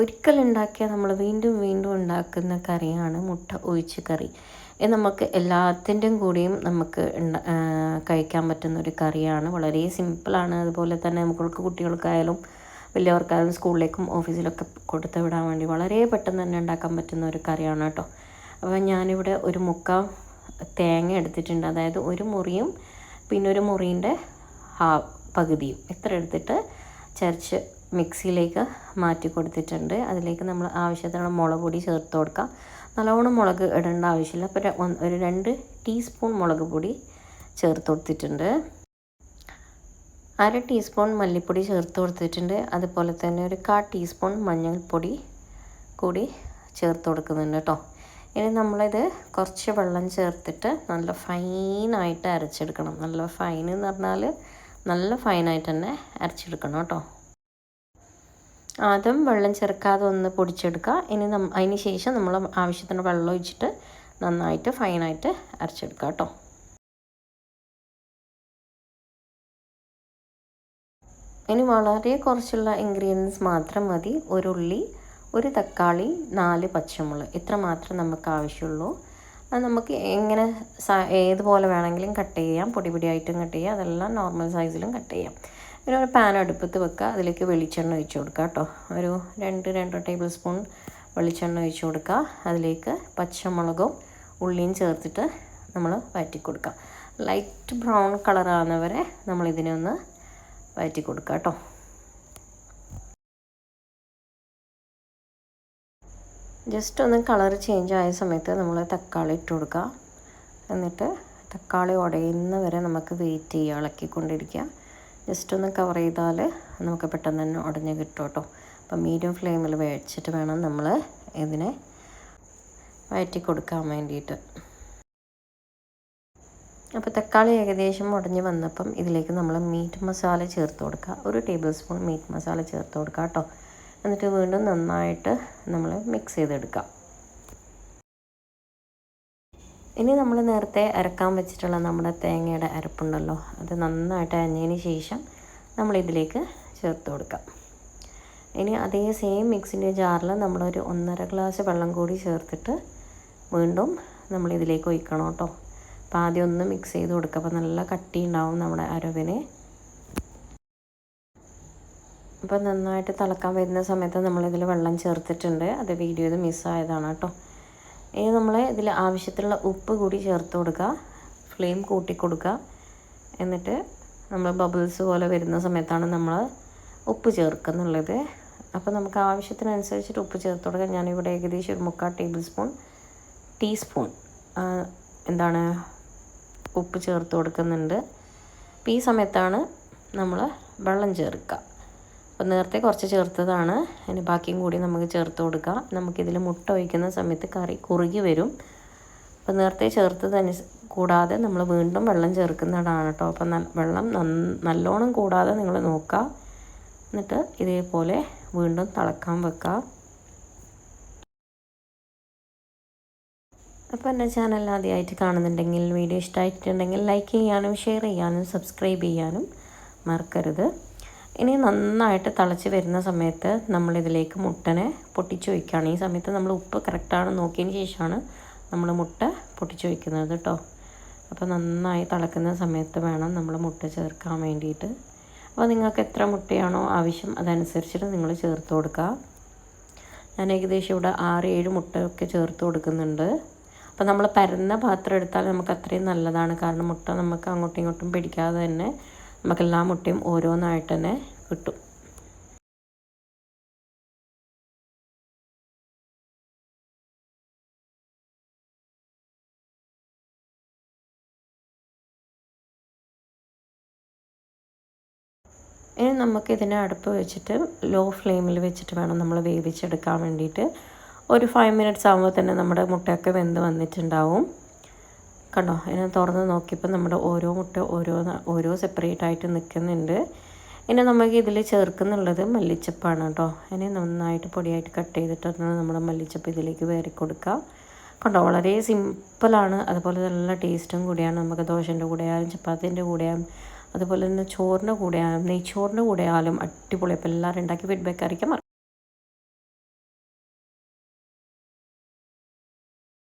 ഒരിക്കൽ ഉണ്ടാക്കിയാൽ നമ്മൾ വീണ്ടും വീണ്ടും ഉണ്ടാക്കുന്ന കറിയാണ് മുട്ട ഒഴിച്ച് കറി. ഇത് നമുക്ക് എല്ലാത്തിന്റെയും കൂടിയും നമുക്ക് കഴിക്കാൻ പറ്റുന്ന ഒരു കറിയാണ്. വളരെ സിമ്പിളാണ് അതുപോലെ തന്നെ നമുക്ക് കുട്ടികൾക്കായാലും വലിയവർക്കായാലും സ്കൂളിലേക്കും ഓഫീസിലൊക്കെ കൊടുത്ത് വിടാൻ വേണ്ടി വളരെ പെട്ടെന്ന് തന്നെ ഉണ്ടാക്കാൻ പറ്റുന്ന ഒരു കറിയാണ് കേട്ടോ. അപ്പോൾ ഞാനിവിടെ ഒരു മുക്ക തേങ്ങ എടുത്തിട്ടുണ്ട്. അതായത് ഒരു മുറിയും പിന്നെ ഒരു മുറീന്റെ ഹാ പകുതിയും ഇത്ര എടുത്തിട്ട് ചരച്ച് മിക്സിയിലേക്ക് മാറ്റി കൊടുത്തിട്ടുണ്ട്. അതിലേക്ക് നമ്മൾ ആവശ്യത്തിനുള്ള മുളക് പൊടി ചേർത്ത് കൊടുക്കാം. നല്ലവണ്ണം മുളക് ഇടേണ്ട ആവശ്യമില്ല. അപ്പോൾ ഒരു രണ്ട് ടീസ്പൂൺ മുളക് പൊടി ചേർത്ത് കൊടുത്തിട്ടുണ്ട്. അര ടീസ്പൂൺ മല്ലിപ്പൊടി ചേർത്ത് കൊടുത്തിട്ടുണ്ട്. അതുപോലെ തന്നെ ഒരു കാ ടീസ്പൂൺ മഞ്ഞൾപ്പൊടി കൂടി ചേർത്ത് കൊടുക്കുന്നുണ്ട് കേട്ടോ. ഇനി നമ്മളിത് കുറച്ച് വെള്ളം ചേർത്തിട്ട് നല്ല ഫൈനായിട്ട് അരച്ചെടുക്കണം. നല്ല ഫൈൻ എന്ന് പറഞ്ഞാൽ നല്ല ഫൈനായിട്ട് തന്നെ അരച്ചെടുക്കണം കേട്ടോ. ആദ്യം വെള്ളം ചേർക്കാതെ ഒന്ന് പൊടിച്ചെടുക്കുക. ഇനി അതിന് ശേഷം നമ്മൾ ആവശ്യത്തിന് വെള്ളം ഒഴിച്ചിട്ട് നന്നായിട്ട് ഫൈനായിട്ട് അരച്ചെടുക്കുക കേട്ടോ. ഇനി വളരെ കുറച്ചുള്ള ഇൻഗ്രീഡിയൻസ് മാത്രം മതി. ഒരു ഉള്ളി ഒരു തക്കാളി നാല് പച്ചമുളക്. ഇത്ര മാത്രം നമുക്ക് ആവശ്യമുള്ളൂ. അത് നമുക്ക് എങ്ങനെ ഏതുപോലെ വേണമെങ്കിലും കട്ട് ചെയ്യാം. പൊടി പൊടിയായിട്ടും കട്ട് ചെയ്യാം. അതെല്ലാം നോർമൽ സൈസിലും കട്ട് ചെയ്യാം. ഒരു പാൻ അടുപ്പത്ത് വെക്കുക. അതിലേക്ക് വെളിച്ചെണ്ണ ഒഴിച്ച് കൊടുക്കുക കേട്ടോ. ഒരു രണ്ട് രണ്ട് ടേബിൾ സ്പൂൺ വെളിച്ചെണ്ണ ഒഴിച്ച് കൊടുക്കുക. അതിലേക്ക് പച്ചമുളകും ഉള്ളിയും ചേർത്തിട്ട് നമ്മൾ വഴറ്റി കൊടുക്കുക ലൈറ്റ് ബ്രൗൺ കളറാകുന്നവരെ നമ്മൾ ഇതിനെ ഒന്ന് വഴറ്റി കൊടുക്കുക കേട്ടോ. ജസ്റ്റ് ഒന്ന് കളർ ചേഞ്ച് ആയ സമയത്ത് നമ്മൾ തക്കാളി ഇട്ട് കൊടുക്കുക. എന്നിട്ട് തക്കാളി ഉടയുന്ന വരെ നമുക്ക് വെയിറ്റ് ചെയ്യുക. ഇളക്കിക്കൊണ്ടിരിക്കുക. ജസ്റ്റ് ഒന്ന് കവർ ചെയ്താൽ നമുക്ക് പെട്ടെന്ന് തന്നെ ഉടഞ്ഞ് കിട്ടും കേട്ടോ. അപ്പം മീഡിയം ഫ്ലെയിമിൽ വേടിച്ചിട്ട് വേണം നമ്മൾ ഇതിനെ വഴറ്റി കൊടുക്കാൻ വേണ്ടിയിട്ട്. അപ്പോൾ തക്കാളി ഏകദേശം ഉടഞ്ഞ് വന്നപ്പം ഇതിലേക്ക് നമ്മൾ മീറ്റ് മസാല ചേർത്ത് കൊടുക്കുക ഒരു ടേബിൾ സ്പൂൺ മീറ്റ് മസാല ചേർത്ത് കൊടുക്കുക കേട്ടോ. എന്നിട്ട് വീണ്ടും നന്നായിട്ട് നമ്മൾ മിക്സ് ചെയ്തെടുക്കാം. ഇനി നമ്മൾ നേരത്തെ അരക്കാൻ വെച്ചിട്ടുള്ള നമ്മുടെ തേങ്ങയുടെ അരപ്പുണ്ടല്ലോ അത് നന്നായിട്ട് അരഞ്ഞതിന് ശേഷം നമ്മൾ ഇതിലേക്ക് ചേർത്ത് കൊടുക്കാം. ഇനി അതേ സെയിം മിക്സിന്റെ ജാറിൽ നമ്മളൊരു ഒന്നര ഗ്ലാസ് വെള്ളം കൂടി ചേർത്തിട്ട് വീണ്ടും നമ്മൾ ഇതിലേക്ക് ഒഴിക്കണം കേട്ടോ. അപ്പോൾ ആദ്യം ഒന്ന് മിക്സ് ചെയ്ത് കൊടുക്കുക അപ്പോൾ നല്ല കട്ടി ഉണ്ടാവും നമ്മുടെ അരവിന്. അപ്പോൾ നന്നായിട്ട് തിളക്കാൻ വരുന്ന സമയത്ത് നമ്മളിതിൽ വെള്ളം ചേർത്തിട്ടുണ്ട്. അത് വീഡിയോയിൽ മിസ്സായതാണ് കേട്ടോ. ഇനി നമ്മൾ ഇതിൽ ആവശ്യത്തിലുള്ള ഉപ്പ് കൂടി ചേർത്ത് കൊടുക്കുക. ഫ്ലെയിം കൂട്ടി കൊടുക്കുക. എന്നിട്ട് നമ്മൾ ബബിൾസ് പോലെ വരുന്ന സമയത്താണ് നമ്മൾ ഉപ്പ് ചേർക്കുന്നുള്ളത് അപ്പോൾ നമുക്ക് ആവശ്യത്തിനനുസരിച്ചിട്ട് ഉപ്പ് ചേർത്ത് കൊടുക്കാം. ഞാനിവിടെ ഏകദേശം ഒരു മുക്കാൽ ടേബിൾ സ്പൂൺ ടീസ്പൂൺ എന്താണ് ഉപ്പ് ചേർത്ത് കൊടുക്കുന്നുണ്ട്. അപ്പോൾ ഈ സമയത്താണ് നമ്മൾ വെള്ളം ചേർക്കുക. അപ്പോൾ നേരത്തെ കുറച്ച് ചേർത്തതാണ്. അതിന് ബാക്കിയും കൂടി നമുക്ക് ചേർത്ത് കൊടുക്കാം. നമുക്കിതിൽ മുട്ട ഒഴിക്കുന്ന സമയത്ത് കറി കുറുകി വരും. അപ്പോൾ നേരത്തെ ചേർത്തതനുസ കൂടാതെ നമ്മൾ വീണ്ടും വെള്ളം ചേർക്കുന്നതാണ് കേട്ടോ അപ്പോൾ വെള്ളം നല്ലോണം കൂടാതെ നിങ്ങൾ നോക്കുക. എന്നിട്ട് ഇതേപോലെ വീണ്ടും തിളക്കാൻ വെക്കുക. അപ്പോൾ എന്റെ ചാനൽ ആദ്യമായിട്ട് കാണുന്നുണ്ടെങ്കിൽ വീഡിയോ ഇഷ്ടമായിട്ടുണ്ടെങ്കിൽ ലൈക്ക് ചെയ്യാനും ഷെയർ ചെയ്യാനും സബ്സ്ക്രൈബ് ചെയ്യാനും മറക്കരുത്. ഇനി നന്നായിട്ട് തിളച്ച് വരുന്ന സമയത്ത് നമ്മളിതിലേക്ക് മുട്ടനെ പൊട്ടിച്ച് വയ്ക്കുകയാണ് ഈ സമയത്ത് നമ്മൾ ഉപ്പ് കറക്റ്റാണ് നോക്കിയതിന് ശേഷമാണ് നമ്മൾ മുട്ട പൊട്ടിച്ച് വയ്ക്കുന്നത് കേട്ടോ. അപ്പോൾ നന്നായി തിളക്കുന്ന സമയത്ത് വേണം നമ്മൾ മുട്ട ചേർക്കാൻ വേണ്ടിയിട്ട്. അപ്പോൾ നിങ്ങൾക്ക് എത്ര മുട്ടയാണോ ആവശ്യം അതനുസരിച്ചിട്ട് നിങ്ങൾ ചേർത്ത് കൊടുക്കുക. ഞാൻ ഏകദേശം ഇവിടെ ആറ് ഏഴ് മുട്ടയൊക്കെ ചേർത്ത് കൊടുക്കുന്നുണ്ട്. അപ്പോൾ നമ്മൾ പരന്ന പാത്രം എടുത്താൽ നമുക്ക് അത്രയും നല്ലതാണ്. കാരണം മുട്ട നമുക്ക് അങ്ങോട്ടും ഇങ്ങോട്ടും പിടിക്കാതെ തന്നെ നമുക്ക് എല്ലാ മുട്ടയും ഓരോന്നായിട്ട് തന്നെ കിട്ടും. ഇനി നമുക്ക് ഇതിനെ അടുപ്പ് വെച്ചിട്ട് ലോ ഫ്ലെയിമിൽ വെച്ചിട്ട് വേണം നമ്മൾ വേവിച്ചെടുക്കാൻ വേണ്ടിയിട്ട്. ഒരു ഫൈവ് മിനിറ്റ്സ് ആകുമ്പോൾ തന്നെ നമ്മുടെ മുട്ടയൊക്കെ വെന്ത് വന്നിട്ടുണ്ടാവും. കണ്ടോ? അതിനെ തുറന്ന് നോക്കിയപ്പോൾ നമ്മുടെ ഓരോ മുട്ട ഓരോ ഓരോ സെപ്പറേറ്റ് ആയിട്ട് നിൽക്കുന്നുണ്ട് ഇനി നമുക്ക് ഇതിൽ ചേർക്കുന്നുള്ളത് മല്ലിച്ചപ്പാണ് കേട്ടോ. അതിനെ നന്നായിട്ട് പൊടിയായിട്ട് കട്ട് ചെയ്തിട്ട് നമ്മുടെ മല്ലിച്ചപ്പ് ഇതിലേക്ക് വേറി കൊടുക്കുക കണ്ടോ? വളരെ സിമ്പിളാണ് അതുപോലെ നല്ല ടേസ്റ്റും കൂടിയാണ്. നമുക്ക് ദോശന്റെ കൂടെ ആയാലും ചപ്പാത്തിന്റെ കൂടെ ആയാലും അതുപോലെ തന്നെ ചോറിന്റെ കൂടെ ആയാലും നെയ്ച്ചോറിന്റെ കൂടെയാലും അടിപൊളി. അപ്പോൾ എല്ലാവരും ഉണ്ടാക്കി ഫീഡ്ബാക്ക് അറിയിക്കാൻ